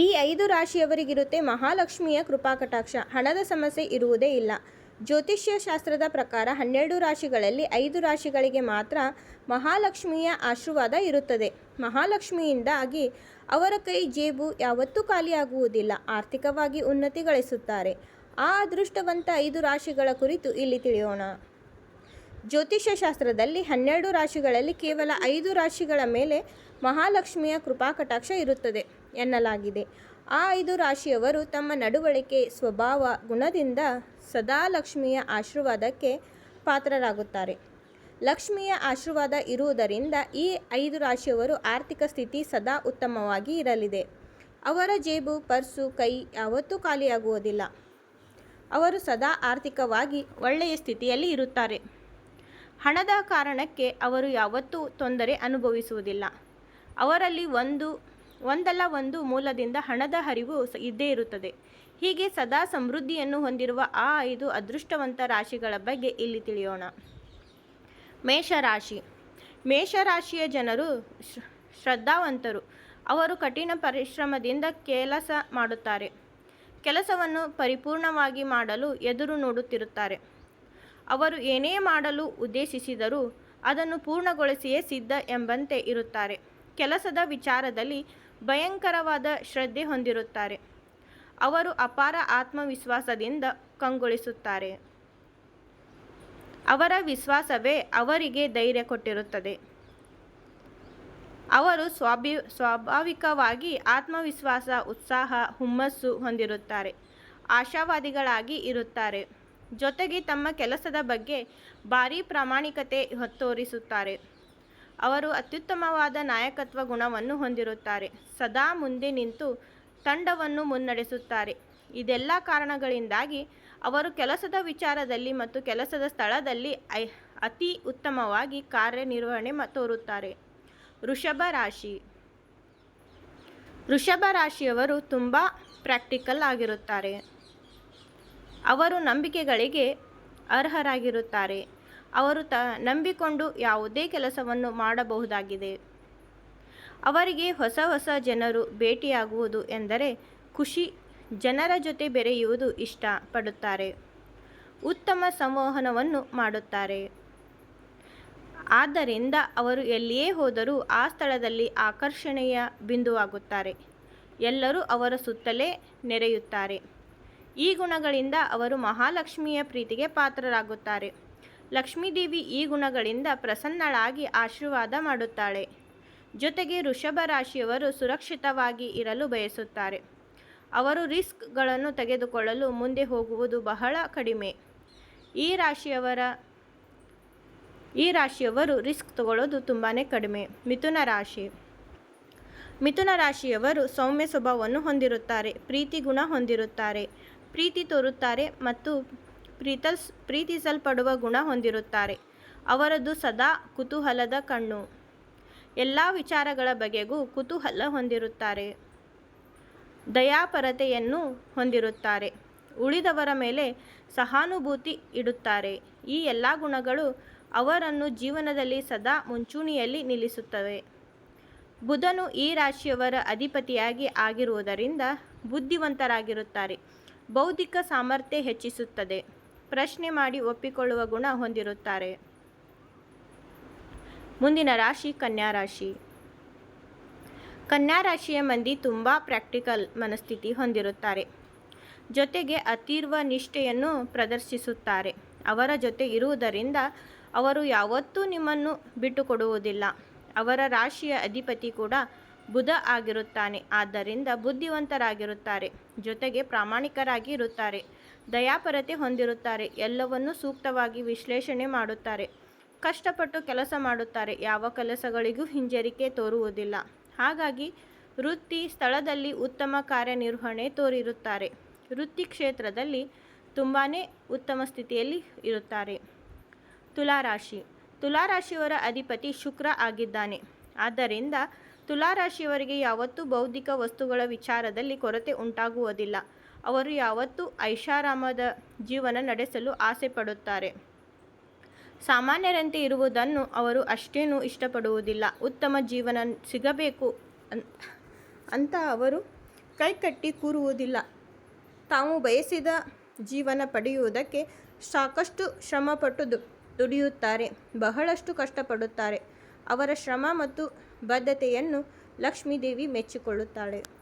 ಈ ಐದು ರಾಶಿಯವರಿಗಿರುತ್ತೆ ಮಹಾಲಕ್ಷ್ಮಿಯ ಕೃಪಾಕಟಾಕ್ಷ. ಹಣದ ಸಮಸ್ಯೆ ಇರುವುದೇ ಇಲ್ಲ. ಜ್ಯೋತಿಷ್ಯ ಶಾಸ್ತ್ರದ ಪ್ರಕಾರ ಹನ್ನೆರಡು ರಾಶಿಗಳಲ್ಲಿ ಐದು ರಾಶಿಗಳಿಗೆ ಮಾತ್ರ ಮಹಾಲಕ್ಷ್ಮಿಯ ಆಶೀರ್ವಾದ ಇರುತ್ತದೆ. ಮಹಾಲಕ್ಷ್ಮಿಯಿಂದಾಗಿ ಅವರ ಕೈ ಜೇಬು ಯಾವತ್ತೂ ಖಾಲಿಯಾಗುವುದಿಲ್ಲ. ಆರ್ಥಿಕವಾಗಿ ಉನ್ನತಿ ಗಳಿಸುತ್ತಾರೆ. ಆ ಅದೃಷ್ಟವಂತ ಐದು ರಾಶಿಗಳ ಕುರಿತು ಇಲ್ಲಿ ತಿಳಿಯೋಣ. ಜ್ಯೋತಿಷ್ಯ ಶಾಸ್ತ್ರದಲ್ಲಿ ಹನ್ನೆರಡು ರಾಶಿಗಳಲ್ಲಿ ಕೇವಲ ಐದು ರಾಶಿಗಳ ಮೇಲೆ ಮಹಾಲಕ್ಷ್ಮಿಯ ಕೃಪಾಕಟಾಕ್ಷ ಇರುತ್ತದೆ. ಎನ್ನಲಾಗಿದೆ. ಆ ಐದು ರಾಶಿಯವರು ತಮ್ಮ ನಡವಳಿಕೆ, ಸ್ವಭಾವ, ಗುಣದಿಂದ ಸದಾ ಲಕ್ಷ್ಮಿಯ ಆಶೀರ್ವಾದಕ್ಕೆ ಪಾತ್ರರಾಗುತ್ತಾರೆ. ಲಕ್ಷ್ಮಿಯ ಆಶೀರ್ವಾದ ಇರುವುದರಿಂದ ಈ ಐದು ರಾಶಿಯವರು ಆರ್ಥಿಕ ಸ್ಥಿತಿ ಸದಾ ಉತ್ತಮವಾಗಿ ಇರಲಿದೆ. ಅವರ ಜೇಬು, ಪರ್ಸು, ಕೈ ಯಾವತ್ತೂ ಖಾಲಿಯಾಗುವುದಿಲ್ಲ. ಅವರು ಸದಾ ಆರ್ಥಿಕವಾಗಿ ಒಳ್ಳೆಯ ಸ್ಥಿತಿಯಲ್ಲಿ ಇರುತ್ತಾರೆ. ಹಣದ ಕಾರಣಕ್ಕೆ ಅವರು ಯಾವತ್ತೂ ತೊಂದರೆ ಅನುಭವಿಸುವುದಿಲ್ಲ. ಅವರಲ್ಲಿ ಒಂದು ಒಂದಲ್ಲ ಒಂದು ಮೂಲದಿಂದ ಹಣದ ಹರಿವು ಇದ್ದೇ ಇರುತ್ತದೆ. ಹೀಗೆ ಸದಾ ಸಮೃದ್ಧಿಯನ್ನು ಹೊಂದಿರುವ ಆ ಐದು ಅದೃಷ್ಟವಂತ ರಾಶಿಗಳ ಬಗ್ಗೆ ಇಲ್ಲಿ ತಿಳಿಯೋಣ. ಮೇಷರಾಶಿ. ಮೇಷರಾಶಿಯ ಜನರು ಶ್ರ- ಶ್ರದ್ಧಾವಂತರು. ಅವರು ಕಠಿಣ ಪರಿಶ್ರಮದಿಂದ ಕೆಲಸ ಮಾಡುತ್ತಾರೆ. ಕೆಲಸವನ್ನು ಪರಿಪೂರ್ಣವಾಗಿ ಮಾಡಲು ಎದುರು ನೋಡುತ್ತಿರುತ್ತಾರೆ. ಅವರು ಏನೇ ಮಾಡಲು ಉದ್ದೇಶಿಸಿದರೂ ಅದನ್ನು ಪೂರ್ಣಗೊಳಿಸಿಯೇ ಸಿದ್ಧ ಎಂಬಂತೆ ಇರುತ್ತಾರೆ. ಕೆಲಸದ ವಿಚಾರದಲ್ಲಿ ಭಯಂಕರವಾದ ಶ್ರದ್ಧೆ ಹೊಂದಿರುತ್ತಾರೆ. ಅವರು ಅಪಾರ ಆತ್ಮವಿಶ್ವಾಸದಿಂದ ಕಂಗೊಳಿಸುತ್ತಾರೆ. ಅವರ ವಿಶ್ವಾಸವೇ ಅವರಿಗೆ ಧೈರ್ಯ ಕೊಟ್ಟಿರುತ್ತದೆ. ಅವರು ಸ್ವಾಭಿ, ಸ್ವಾಭಾವಿಕವಾಗಿ ಆತ್ಮವಿಶ್ವಾಸ, ಉತ್ಸಾಹ, ಹುಮ್ಮಸ್ಸು ಹೊಂದಿರುತ್ತಾರೆ. ಆಶಾವಾದಿಗಳಾಗಿ ಇರುತ್ತಾರೆ. ಜೊತೆಗೆ ತಮ್ಮ ಕೆಲಸದ ಬಗ್ಗೆ ಭಾರೀ ಪ್ರಾಮಾಣಿಕತೆ ತೋರಿಸುತ್ತಾರೆ ಅವರು ಅತ್ಯುತ್ತಮವಾದ ನಾಯಕತ್ವ ಗುಣವನ್ನು ಹೊಂದಿರುತ್ತಾರೆ. ಸದಾ ಮುಂದೆ ನಿಂತು ತಂಡವನ್ನು ಮುನ್ನಡೆಸುತ್ತಾರೆ. ಇದೆಲ್ಲ ಕಾರಣಗಳಿಂದಾಗಿ ಅವರು ಕೆಲಸದ ವಿಚಾರದಲ್ಲಿ ಮತ್ತು ಕೆಲಸದ ಸ್ಥಳದಲ್ಲಿ ಐ, ಅತಿ ಉತ್ತಮವಾಗಿ ಕಾರ್ಯನಿರ್ವಹಣೆ ತೋರುತ್ತಾರೆ. ವೃಷಭ ರಾಶಿ. ವೃಷಭ ರಾಶಿಯವರು ತುಂಬ ಪ್ರಾಕ್ಟಿಕಲ್ ಆಗಿರುತ್ತಾರೆ. ಅವರು ನಂಬಿಕೆಗಳಿಗೆ ಅರ್ಹರಾಗಿರುತ್ತಾರೆ. ಅವರು ತ, ನಂಬಿಕೊಂಡು ಯಾವುದೇ ಕೆಲಸವನ್ನು ಮಾಡಬಹುದಾಗಿದೆ. ಅವರಿಗೆ ಹೊಸ ಹೊಸ ಜನರು ಭೇಟಿಯಾಗುವುದು ಎಂದರೆ ಖುಷಿ, ಜನರ ಜೊತೆ ಬೆರೆಯುವುದು ಇಷ್ಟಪಡುತ್ತಾರೆ ಉತ್ತಮ ಸಂವಹನವನ್ನು ಮಾಡುತ್ತಾರೆ. ಆದ್ದರಿಂದ ಅವರು ಎಲ್ಲಿಯೇ ಹೋದರೂ ಆ ಸ್ಥಳದಲ್ಲಿ ಆಕರ್ಷಣೆಯ ಬಿಂದುವಾಗುತ್ತಾರೆ. ಎಲ್ಲರೂ ಅವರ ಸುತ್ತಲೇ ನೆರೆಯುತ್ತಾರೆ. ಈ ಗುಣಗಳಿಂದ ಅವರು ಮಹಾಲಕ್ಷ್ಮಿಯ ಪ್ರೀತಿಗೆ ಪಾತ್ರರಾಗುತ್ತಾರೆ. ಲಕ್ಷ್ಮೀದೇವಿ ಈ ಗುಣಗಳಿಂದ ಪ್ರಸನ್ನಳಾಗಿ ಆಶೀರ್ವಾದ ಮಾಡುತ್ತಾಳೆ. ಜೊತೆಗೆ ವೃಷಭ ರಾಶಿಯವರು ಸುರಕ್ಷಿತವಾಗಿ ಇರಲು ಬಯಸುತ್ತಾರೆ. ಅವರು ರಿಸ್ಕ್ಗಳನ್ನು ತೆಗೆದುಕೊಳ್ಳಲು ಮುಂದೆ ಹೋಗುವುದು ಬಹಳ ಕಡಿಮೆ. ಈ ರಾಶಿಯವರ, ಈ ರಾಶಿಯವರು ರಿಸ್ಕ್ ತಗೊಳ್ಳೋದು ತುಂಬಾ ಕಡಿಮೆ. ಮಿಥುನ ರಾಶಿ. ಮಿಥುನ ರಾಶಿಯವರು ಸೌಮ್ಯ ಸ್ವಭಾವವನ್ನು ಹೊಂದಿರುತ್ತಾರೆ, ಪ್ರೀತಿ ಗುಣ ಹೊಂದಿರುತ್ತಾರೆ. ಪ್ರೀತಿ ತೋರುತ್ತಾರೆ ಮತ್ತು ಪ್ರೀತಲ್ಸ್ ಪ್ರೀತಿಸಲ್ಪಡುವ ಗುಣ ಹೊಂದಿರುತ್ತಾರೆ. ಅವರದು ಸದಾ ಕುತೂಹಲದ ಕಣ್ಣು. ಎಲ್ಲ ವಿಚಾರಗಳ ಬಗೆಗೂ ಕುತೂಹಲ ಹೊಂದಿರುತ್ತಾರೆ. ದಯಾಪರತೆಯನ್ನು ಹೊಂದಿರುತ್ತಾರೆ. ಉಳಿದವರ ಮೇಲೆ ಸಹಾನುಭೂತಿ ಇಡುತ್ತಾರೆ. ಈ ಎಲ್ಲ ಗುಣಗಳು ಅವರನ್ನು ಜೀವನದಲ್ಲಿ ಸದಾ ಮುಂಚೂಣಿಯಲ್ಲಿ ನಿಲ್ಲಿಸುತ್ತವೆ. ಬುಧನು ಈ ರಾಶಿಯವರ ಅಧಿಪತಿಯಾಗಿ ಆಗಿರುವುದರಿಂದ ಬುದ್ಧಿವಂತರಾಗಿರುತ್ತಾರೆ. ಬೌದ್ಧಿಕ ಸಾಮರ್ಥ್ಯ ಹೆಚ್ಚಿಸುತ್ತದೆ. ಪ್ರಶ್ನೆ ಮಾಡಿ ಒಪ್ಪಿಕೊಳ್ಳುವ ಗುಣ ಹೊಂದಿರುತ್ತಾರೆ. ಮುಂದಿನ ರಾಶಿ ಕನ್ಯಾ ರಾಶಿ. ಕನ್ಯಾ ರಾಶಿಯ ಮಂದಿ ತುಂಬ ಪ್ರಾಕ್ಟಿಕಲ್ ಮನಸ್ಥಿತಿ ಹೊಂದಿರುತ್ತಾರೆ. ಜೊತೆಗೆ ಅತೀರ್ವ ನಿಷ್ಠೆಯನ್ನು ಪ್ರದರ್ಶಿಸುತ್ತಾರೆ. ಅವರ ಜೊತೆ ಇರುವುದರಿಂದ ಅವರು ಯಾವತ್ತೂ ನಿಮ್ಮನ್ನು ಬಿಟ್ಟುಕೊಡುವುದಿಲ್ಲ. ಅವರ ರಾಶಿಯ ಅಧಿಪತಿ ಕೂಡ ಬುಧ ಆಗಿರುತ್ತಾನೆ. ಆದ್ದರಿಂದ ಬುದ್ಧಿವಂತರಾಗಿರುತ್ತಾರೆ. ಜೊತೆಗೆ ಪ್ರಾಮಾಣಿಕರಾಗಿ ಇರುತ್ತಾರೆ. ದಯಾಪರತೆ ಹೊಂದಿರುತ್ತಾರೆ. ಎಲ್ಲವನ್ನೂ ಸೂಕ್ತವಾಗಿ ವಿಶ್ಲೇಷಣೆ ಮಾಡುತ್ತಾರೆ. ಕಷ್ಟಪಟ್ಟು ಕೆಲಸ ಮಾಡುತ್ತಾರೆ. ಯಾವ ಕೆಲಸಗಳಿಗೂ ಹಿಂಜರಿಕೆ ತೋರುವುದಿಲ್ಲ. ಹಾಗಾಗಿ ವೃತ್ತಿ ಸ್ಥಳದಲ್ಲಿ ಉತ್ತಮ ಕಾರ್ಯನಿರ್ವಹಣೆ ತೋರಿರುತ್ತಾರೆ. ವೃತ್ತಿ ಕ್ಷೇತ್ರದಲ್ಲಿ ತುಂಬಾ ಉತ್ತಮ ಸ್ಥಿತಿಯಲ್ಲಿ ಇರುತ್ತಾರೆ. ತುಲಾರಾಶಿ. ತುಲಾರಾಶಿಯವರ ಅಧಿಪತಿ ಶುಕ್ರ ಆಗಿದ್ದಾನೆ. ಆದ್ದರಿಂದ ತುಲಾರಾಶಿಯವರಿಗೆ ಯಾವತ್ತೂ ಬೌದ್ಧಿಕ ವಸ್ತುಗಳ ವಿಚಾರದಲ್ಲಿ ಕೊರತೆ ಉಂಟಾಗುವುದಿಲ್ಲ. ಅವರು ಯಾವತ್ತೂ ಐಷಾರಾಮದ ಜೀವನ ನಡೆಸಲು ಆಸೆ ಪಡುತ್ತಾರೆ. ಸಾಮಾನ್ಯರಂತೆ ಇರುವುದನ್ನು ಅವರು ಅಷ್ಟೇನೂ ಇಷ್ಟಪಡುವುದಿಲ್ಲ. ಉತ್ತಮ ಜೀವನ ಸಿಗಬೇಕು ಅಂತ ಅವರು ಕೈಕಟ್ಟಿ ಕೂರುವುದಿಲ್ಲ. ತಾವು ಬಯಸಿದ ಜೀವನ ಪಡೆಯುವುದಕ್ಕೆ ಸಾಕಷ್ಟು ಶ್ರಮಪಟ್ಟು ದುಡಿಯುತ್ತಾರೆ. ಬಹಳಷ್ಟು ಕಷ್ಟಪಡುತ್ತಾರೆ. ಅವರ ಶ್ರಮ ಮತ್ತು ಬದ್ಧತೆಯನ್ನು ಲಕ್ಷ್ಮೀದೇವಿ ಮೆಚ್ಚಿಕೊಳ್ಳುತ್ತಾಳೆ.